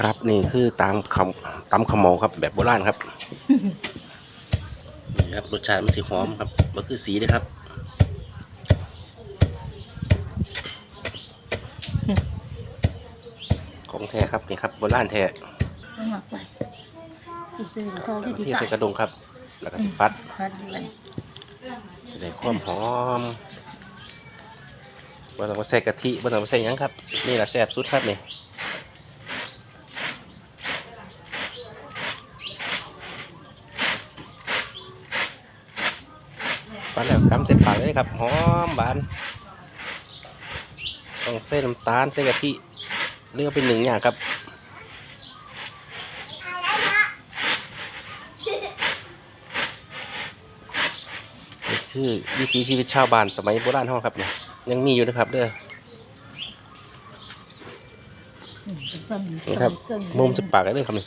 ครับนี่คือตามคำตำขมอครับแบบโบราณครับนี่ครับรสชาติมันสีหอมครับมันคือสีเลยครับของแท้ครับนี่ครับโบราณแท้เอาหมักไปที่ซื้อเขาที่ที่ที่ใส่กระดงครับ แล้วก็สิฟัดฟัดเลยจะได้ความหอมบ่ต้องมาใส่กะทิบ่ต้องมาใส่หยังครับ นี่แหละแซ่บสุดครับนี่ ฟันแล้วกำใส่ปากเลยครับหอมบานต้องใส่น้ำตาลใส่กะทิเลือกเป็นหนึ่งอย่างครับนี่คือวิถีชีวิตชาวบ้านสมัยโบราณเฮาครับเนี่ยยังมีอยู่นะครับเด้ออืมเป็นต้นนี่ครับต้นมุมจะปากกันเลยครับนี่